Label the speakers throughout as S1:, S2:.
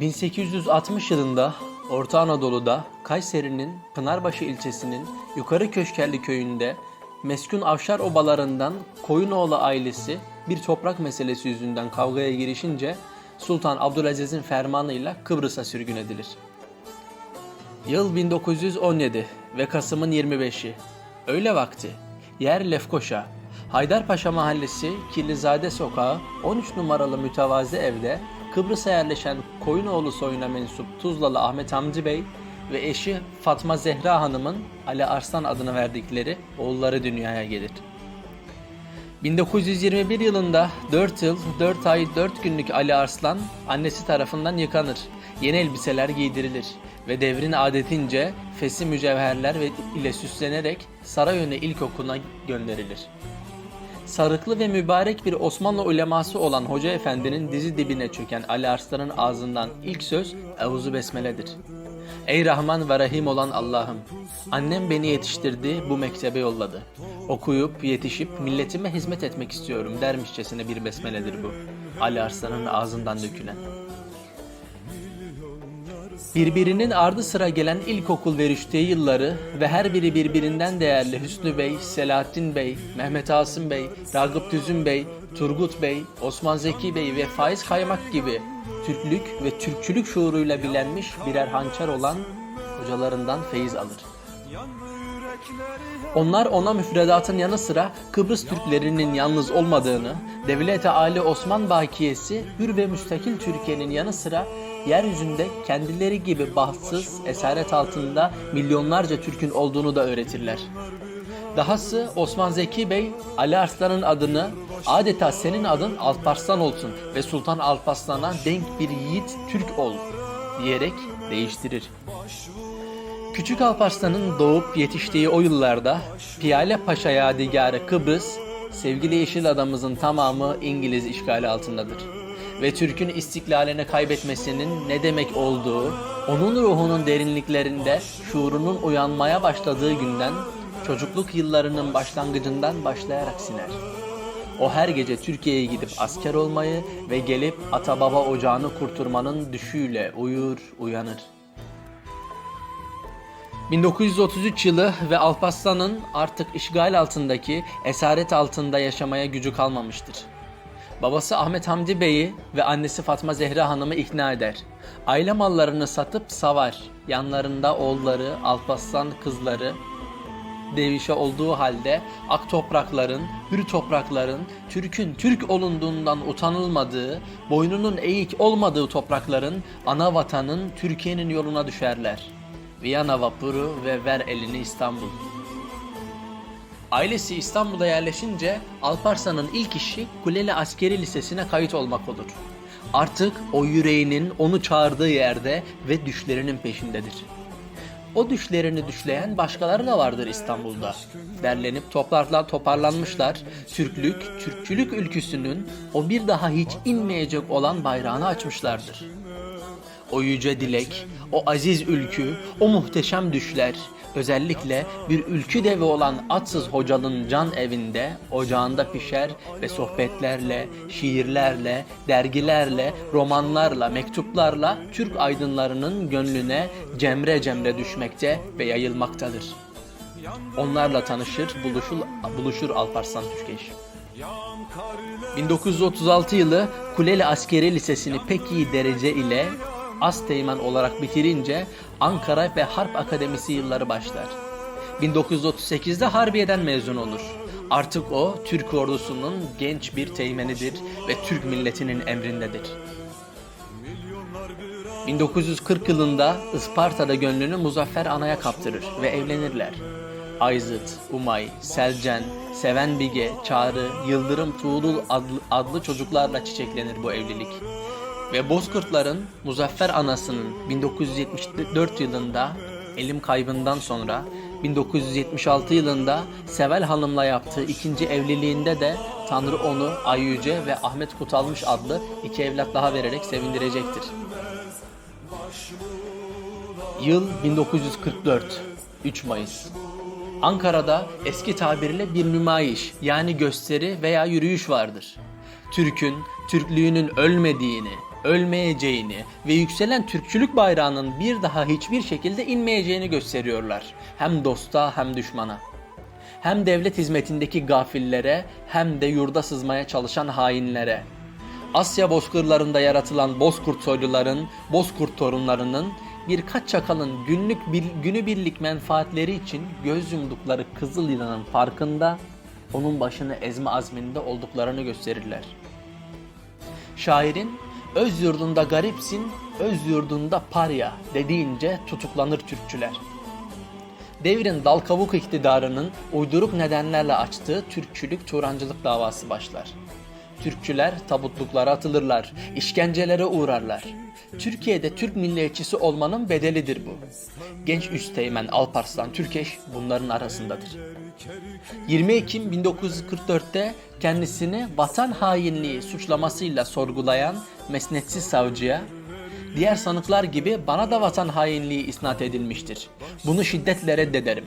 S1: 1860 yılında Orta Anadolu'da Kayseri'nin Pınarbaşı ilçesinin Yukarı Köşkerli köyünde meskun Avşar obalarından Koyunoğlu ailesi bir toprak meselesi yüzünden kavgaya girişince Sultan Abdülaziz'in fermanıyla Kıbrıs'a sürgün edilir. Yıl 1917 ve Kasım'ın 25'i. Öğle vakti. Yer Lefkoşa. Haydarpaşa Mahallesi Kirlizade Sokağı 13 numaralı mütevazi evde Kıbrıs'a yerleşen Koyunoğlu soyuna mensup Tuzlalı Ahmet Hamdi Bey ve eşi Fatma Zehra Hanım'ın Ali Arslan adını verdikleri oğulları dünyaya gelir. 1921 yılında 4 yıl 4 ay 4 günlük Ali Arslan annesi tarafından yıkanır. Yeni elbiseler giydirilir ve devrin adetince fesi mücevherler ile süslenerek Sarayönü İlkokulu'na gönderilir. Sarıklı ve mübarek bir Osmanlı uleması olan Hoca Efendi'nin dizi dibine çöken Ali Arslan'ın ağzından ilk söz Evuzu Besmele'dir. Ey Rahman ve Rahim olan Allah'ım, annem beni yetiştirdi, bu mektebe yolladı. Okuyup, yetişip, milletime hizmet etmek istiyorum dermişçesine bir besmeledir bu. Ali Arslan'ın ağzından dökülen. Birbirinin ardı sıra gelen ilkokul ve rüştiye yılları ve her biri birbirinden değerli Hüsnü Bey, Selahattin Bey, Mehmet Asım Bey, Ragıp Düzün Bey, Turgut Bey, Osman Zeki Bey ve Faiz Kaymak gibi Türklük ve Türkçülük şuuruyla bilenmiş birer hançer olan hocalarından feyiz alır. Onlar ona müfredatın yanı sıra Kıbrıs Türklerinin yalnız olmadığını, Devlet-i Ali Osman Bakiyesi hür ve müstakil Türkiye'nin yanı sıra yeryüzünde kendileri gibi bahtsız, esaret altında milyonlarca Türk'ün olduğunu da öğretirler. Dahası Osman Zeki Bey, Ali Arslan'ın adını adeta senin adın Alparslan olsun ve Sultan Alparslan'a denk bir yiğit Türk ol diyerek değiştirir. Küçük Alparslan'ın doğup yetiştiği o yıllarda Piyale Paşa Yadigarı Kıbrıs, sevgili yeşil adamımızın tamamı İngiliz işgali altındadır. Ve Türk'ün istiklalini kaybetmesinin ne demek olduğu, onun ruhunun derinliklerinde şuurunun uyanmaya başladığı günden, çocukluk yıllarının başlangıcından başlayarak siner. O her gece Türkiye'ye gidip asker olmayı ve gelip ata baba ocağını kurturmanın düşüyle uyur, uyanır. 1933 yılı ve Alparslan'ın artık işgal altındaki esaret altında yaşamaya gücü kalmamıştır. Babası Ahmet Hamdi Bey'i ve annesi Fatma Zehra Hanım'ı ikna eder. Aile mallarını satıp savar. Yanlarında oğulları, Alparslan kızları, devişe olduğu halde ak toprakların, hür toprakların, Türk'ün Türk olunduğundan utanılmadığı, boynunun eğik olmadığı toprakların, ana vatanın Türkiye'nin yoluna düşerler. Viyana vapuru ve ver elini İstanbul. Ailesi İstanbul'a yerleşince Alparslan'ın ilk işi Kuleli Askeri Lisesi'ne kayıt olmak olur. Artık o yüreğinin onu çağırdığı yerde ve düşlerinin peşindedir. O düşlerini düşleyen başkaları da vardır İstanbul'da. Derlenip toplarla toparlanmışlar. Türklük, Türkçülük ülküsünün o bir daha hiç inmeyecek olan bayrağını açmışlardır. O yüce dilek, o aziz ülkü, o muhteşem düşler, özellikle bir ülkü devi olan atsız hocalın can evinde, ocağında pişer ve sohbetlerle, şiirlerle, dergilerle, romanlarla, mektuplarla Türk aydınlarının gönlüne cemre cemre düşmekte ve yayılmaktadır. Onlarla tanışır, buluşur, buluşur Alparslan Türkeş. 1936 yılı Kuleli Askeri Lisesi'ni pek iyi derece ile Asteğmen olarak bitirince Ankara ve Harp Akademisi yılları başlar. 1938'de Harbiye'den mezun olur. Artık o Türk ordusunun genç bir teğmenidir ve Türk milletinin emrindedir. 1940 yılında Isparta'da gönlünü Muzaffer Ana'ya kaptırır ve evlenirler. Ayzıt, Umay, Selcen, Seven Bige, Çağrı, Yıldırım Tuğrul adlı, adlı çocuklarla çiçeklenir bu evlilik. Ve Bozkurtların Muzaffer Anası'nın 1974 yılında elim kaybından sonra 1976 yılında Sevel Hanım'la yaptığı ikinci evliliğinde de Tanrı onu Ayyüce ve Ahmet Kutalmış adlı iki evlat daha vererek sevindirecektir. Yıl 1944 3 Mayıs Ankara'da eski tabirle bir nümayiş yani gösteri veya yürüyüş vardır. Türk'ün, Türklüğünün ölmediğini, ölmeyeceğini ve yükselen Türkçülük bayrağının bir daha hiçbir şekilde inmeyeceğini gösteriyorlar. Hem dosta hem düşmana. Hem devlet hizmetindeki gafillere hem de yurda sızmaya çalışan hainlere. Asya bozkırlarında yaratılan bozkurt soyluların, bozkurt torunlarının birkaç çakalın günlük bir, günübirlik menfaatleri için göz yumdukları kızıl yılanın farkında onun başını ezme azminde olduklarını gösterirler. Şairin öz yurdunda garipsin, öz yurdunda parya dediğince tutuklanır Türkçüler. Devrin dal kavuk iktidarının uyduruk nedenlerle açtığı Türkçülük Turancılık davası başlar. Türkçüler tabutluklara atılırlar, işkencelere uğrarlar. Türkiye'de Türk milliyetçisi olmanın bedelidir bu. Genç Üsteğmen Alparslan Türkeş bunların arasındadır. 20 Ekim 1944'te kendisini vatan hainliği suçlamasıyla sorgulayan mesnetsiz savcıya diğer sanıklar gibi bana da vatan hainliği isnat edilmiştir. Bunu şiddetle reddederim.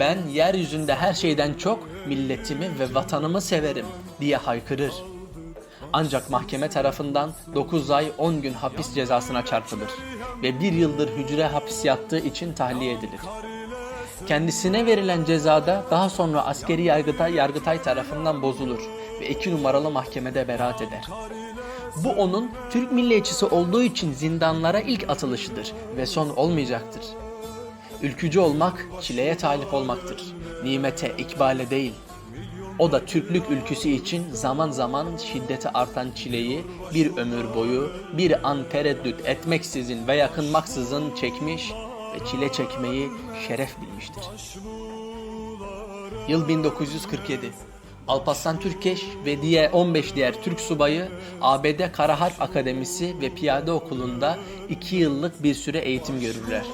S1: Ben yeryüzünde her şeyden çok milletimi ve vatanımı severim diye haykırır. Ancak mahkeme tarafından 9 ay 10 gün hapis cezasına çarpılır ve bir yıldır hücre hapis yattığı için tahliye edilir. Kendisine verilen cezada daha sonra askeri yargıtay, yargıtay tarafından bozulur ve iki numaralı mahkemede beraat eder. Bu onun Türk milliyetçisi olduğu için zindanlara ilk atılışıdır ve son olmayacaktır. Ülkücü olmak çileye talip olmaktır. Nimete, ikbale değil. O da Türklük ülküsü için zaman zaman şiddeti artan çileyi bir ömür boyu bir an tereddüt etmeksizin ve yakınmaksızın çekmiş ve çile çekmeyi şeref bilmiştir. Yıl 1947. Alparslan Türkeş ve diğer 15 diğer Türk subayı ABD Kara Harp Akademisi ve Piyade Okulu'nda 2 yıllık bir süre eğitim görürler.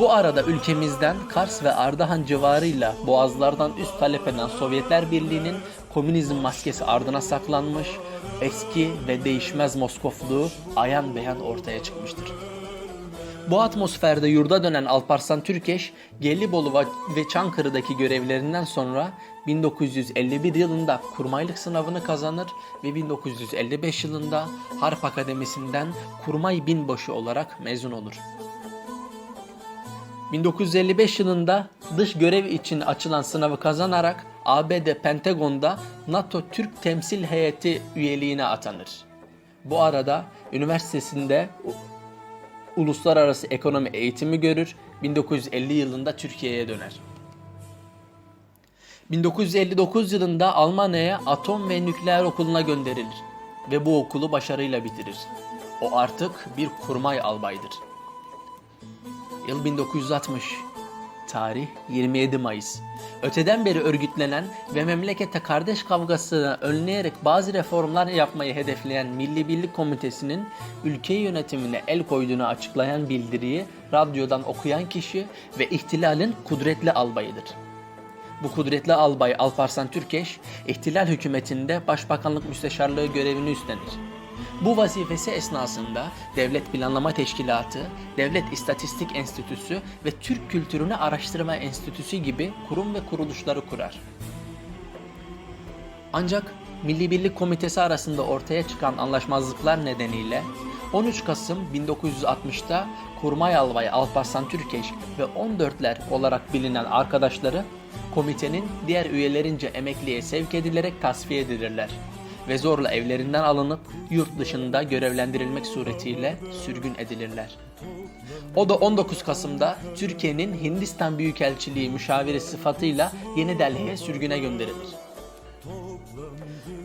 S1: Bu arada ülkemizden Kars ve Ardahan civarıyla boğazlardan üst talep eden Sovyetler Birliği'nin komünizm maskesi ardına saklanmış, eski ve değişmez Moskofluğu ayan beyan ortaya çıkmıştır. Bu atmosferde yurda dönen Alparslan Türkeş, Gelibolu ve Çankırı'daki görevlerinden sonra 1951 yılında kurmaylık sınavını kazanır ve 1955 yılında Harp Akademisi'nden kurmay binbaşı olarak mezun olur. 1955 yılında dış görev için açılan sınavı kazanarak ABD Pentagon'da NATO Türk Temsil Heyeti üyeliğine atanır. Bu arada üniversitesinde uluslararası ekonomi eğitimi görür. 1950 yılında Türkiye'ye döner. 1959 yılında Almanya'ya atom ve nükleer okuluna gönderilir ve bu okulu başarıyla bitirir. O artık bir kurmay albaydır. Yıl 1960. Tarih 27 Mayıs. Öteden beri örgütlenen ve memlekete kardeş kavgasını önleyerek bazı reformlar yapmayı hedefleyen Milli Birlik Komitesi'nin ülke yönetimine el koyduğunu açıklayan bildiriyi radyodan okuyan kişi ve ihtilalin kudretli albayıdır. Bu kudretli albay Alparslan Türkeş, ihtilal hükümetinde başbakanlık müsteşarlığı görevini üstlenir. Bu vazifesi esnasında Devlet Planlama Teşkilatı, Devlet İstatistik Enstitüsü ve Türk Kültürünü Araştırma Enstitüsü gibi kurum ve kuruluşları kurar. Ancak Milli Birlik Komitesi arasında ortaya çıkan anlaşmazlıklar nedeniyle 13 Kasım 1960'da Kurmay Albay Alparslan Türkeş ve 14'ler olarak bilinen arkadaşları komitenin diğer üyelerince emekliye sevk edilerek tasfiye edilirler ve zorla evlerinden alınıp yurt dışında görevlendirilmek suretiyle sürgün edilirler. O da 19 Kasım'da Türkiye'nin Hindistan Büyükelçiliği müşaviri sıfatıyla Yeni Delhi'ye sürgüne gönderilir.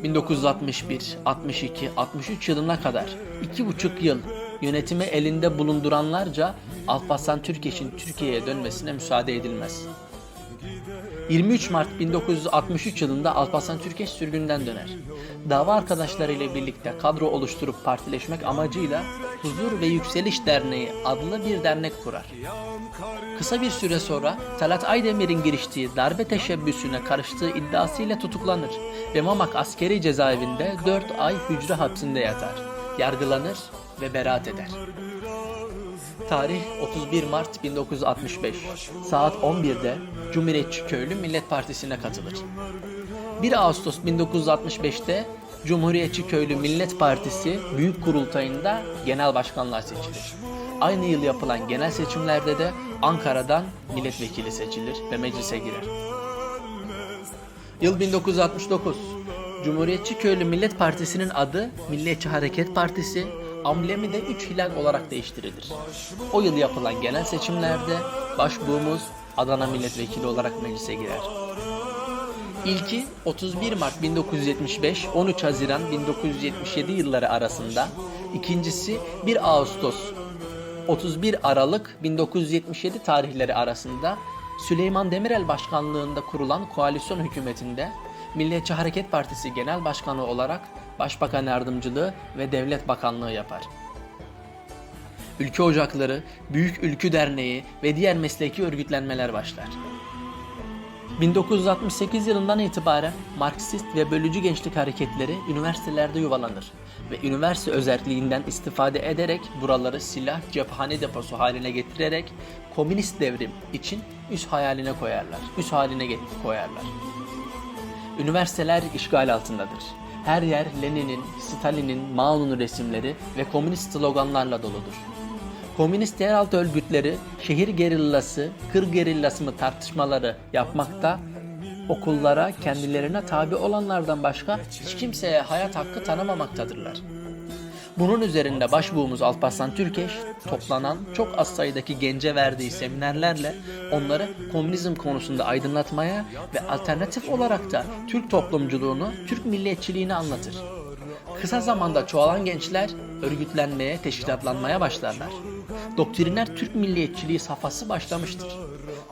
S1: 1961, 62, 63 yılına kadar iki buçuk yıl yönetimi elinde bulunduranlarca Alparslan Türkeş'in Türkiye'ye dönmesine müsaade edilmez. 23 Mart 1963 yılında Alparslan Türkeş sürgünden döner. Dava arkadaşlarıyla birlikte kadro oluşturup partileşmek amacıyla Huzur ve Yükseliş Derneği adlı bir dernek kurar. Kısa bir süre sonra Talat Aydemir'in giriştiği darbe teşebbüsüne karıştığı iddiasıyla tutuklanır ve Mamak askeri cezaevinde 4 ay hücre hapsinde yatar. Yargılanır ve beraat eder. Tarih 31 Mart 1965. Saat 11'de Cumhuriyetçi Köylü Millet Partisi'ne katılır. 1 Ağustos 1965'te Cumhuriyetçi Köylü Millet Partisi Büyük Kurultayı'nda genel başkanlığa seçilir. Aynı yıl yapılan genel seçimlerde de Ankara'dan milletvekili seçilir ve meclise girer. Yıl 1969. Cumhuriyetçi Köylü Millet Partisi'nin adı Milliyetçi Hareket Partisi, amblemi de 3 hilal olarak değiştirilir. O yıl yapılan genel seçimlerde başbuğumuz Adana Milletvekili olarak meclise girer. İlki 31 Mart 1975 13 Haziran 1977 yılları arasında, ikincisi 1 Ağustos 31 Aralık 1977 tarihleri arasında Süleyman Demirel başkanlığında kurulan koalisyon hükümetinde Milliyetçi Hareket Partisi Genel Başkanı olarak Başbakan Yardımcılığı ve Devlet Bakanlığı yapar. Ülke Ocakları, Büyük Ülkü Derneği ve diğer mesleki örgütlenmeler başlar. 1968 yılından itibaren Marksist ve bölücü gençlik hareketleri üniversitelerde yuvalanır ve üniversite özelliğinden istifade ederek buraları silah cephane deposu haline getirerek komünist devrim için üs hayaline koyarlar. Üs haline koyarlar. Üniversiteler işgal altındadır. Her yer Lenin'in, Stalin'in, Mao'nun resimleri ve komünist sloganlarla doludur. Komünist yeraltı örgütleri şehir gerillası, kır gerillası mı tartışmaları yapmakta, okullara kendilerine tabi olanlardan başka hiç kimseye hayat hakkı tanımamaktadırlar. Bunun üzerinde başbuğumuz Alparslan Türkeş toplanan çok az sayıdaki gence verdiği seminerlerle onları komünizm konusunda aydınlatmaya ve alternatif olarak da Türk toplumculuğunu, Türk milliyetçiliğini anlatır. Kısa zamanda çoğalan gençler örgütlenmeye, teşkilatlanmaya başlarlar. Doktriner Türk milliyetçiliği safhası başlamıştır.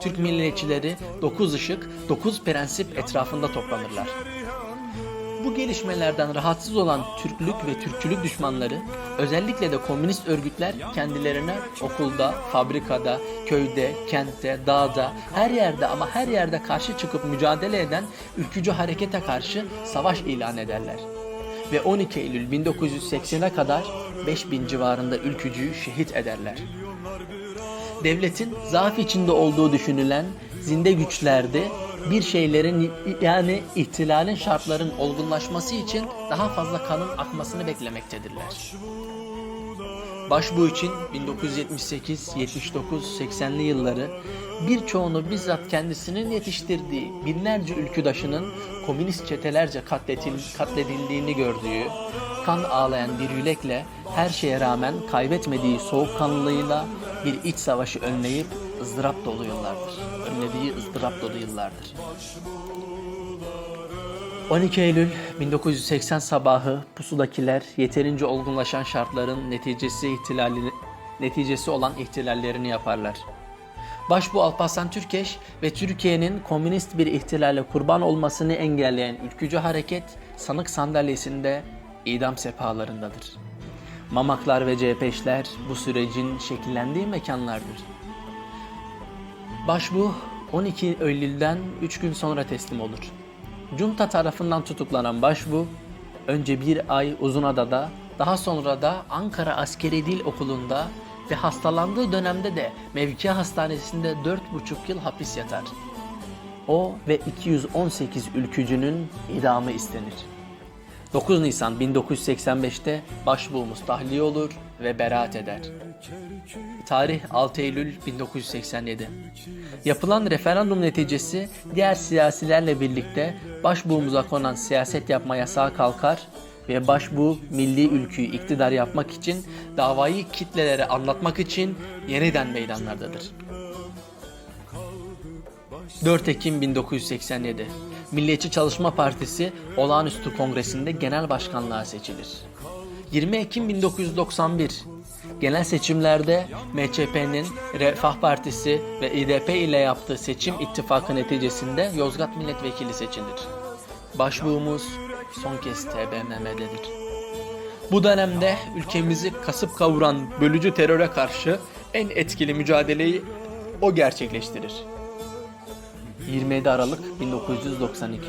S1: Türk milliyetçileri 9 ışık, 9 prensip etrafında toplanırlar. Gelişmelerden rahatsız olan Türklük ve Türkçülük düşmanları, özellikle de komünist örgütler kendilerine okulda, fabrikada, köyde, kentte, dağda, her yerde ama her yerde karşı çıkıp mücadele eden ülkücü harekete karşı savaş ilan ederler. Ve 12 Eylül 1980'e kadar 5000 civarında ülkücüyü şehit ederler devletin zaaf içinde olduğu düşünülen zinde güçlerde bir şeylerin yani ihtilalin şartların olgunlaşması için daha fazla kanın akmasını beklemektedirler. Başbuğ için 1978, 79, 80'li yılları birçoğunu bizzat kendisinin yetiştirdiği binlerce ülküdaşının komünist çetelerce katletil- katledildiğini gördüğü, kan ağlayan bir yürekle her şeye rağmen kaybetmediği soğukkanlılığıyla bir iç savaşı önleyip ızdırap dolu yıllardır. Önlediği ızdırap dolu yıllardır. 12 Eylül 1980 sabahı pusudakiler yeterince olgunlaşan şartların neticesi ihtilalini neticesi olan ihtilallerini yaparlar. Başbuğ Alparslan Türkeş ve Türkiye'nin komünist bir ihtilale kurban olmasını engelleyen ülkücü hareket sanık sandalyesinde idam sepalarındadır. Mamaklar ve CHP'şler bu sürecin şekillendiği mekanlardır. Başbuğ 12 Eylül'den 3 gün sonra teslim olur. Junta tarafından tutuklanan Başbuğ önce bir ay Uzunada'da daha sonra da Ankara Askeri Dil Okulu'nda ve hastalandığı dönemde de mevki hastanesinde 4,5 yıl hapis yatar. O ve 218 ülkücünün idamı istenir. 9 Nisan 1985'te başbuğumuz tahliye olur ve beraat eder. Tarih 6 Eylül 1987. Yapılan referandum neticesi diğer siyasilerle birlikte başbuğumuza konan siyaset yapma yasağı kalkar ve başbuğ milli ülküyü iktidar yapmak için davayı kitlelere anlatmak için yeniden meydanlardadır. 4 Ekim 1987 Milliyetçi Çalışma Partisi olağanüstü kongresinde genel başkanlığa seçilir. 20 Ekim 1991 Genel seçimlerde MÇP'nin Refah Partisi ve İDP ile yaptığı seçim ittifakı neticesinde Yozgat Milletvekili seçilir. Başbuğumuz son kez TBMM'dedir. Bu dönemde ülkemizi kasıp kavuran bölücü teröre karşı en etkili mücadeleyi o gerçekleştirir. 27 Aralık 1992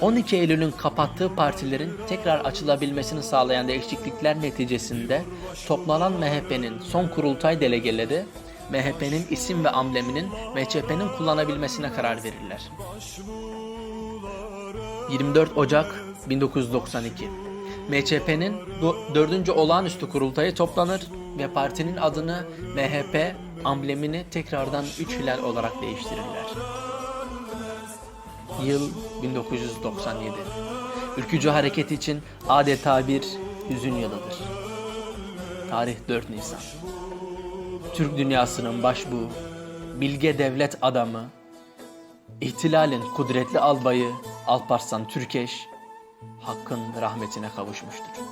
S1: 12 Eylül'ün kapattığı partilerin tekrar açılabilmesini sağlayan değişiklikler neticesinde toplanan MHP'nin son kurultay delegeleri MHP'nin isim ve ambleminin MHP'nin kullanabilmesine karar verirler. 24 Ocak 1992 MHP'nin 4. olağanüstü kurultayı toplanır ve partinin adını MHP amblemini tekrardan 3 hilal olarak değiştirirler. Yıl 1997. Ülkücü hareket için adeta bir hüzün yılıdır. Tarih 4 Nisan. Türk dünyasının başbuğu, bilge devlet adamı, ihtilalin kudretli albayı Alparslan Türkeş, Hakk'ın rahmetine kavuşmuştur.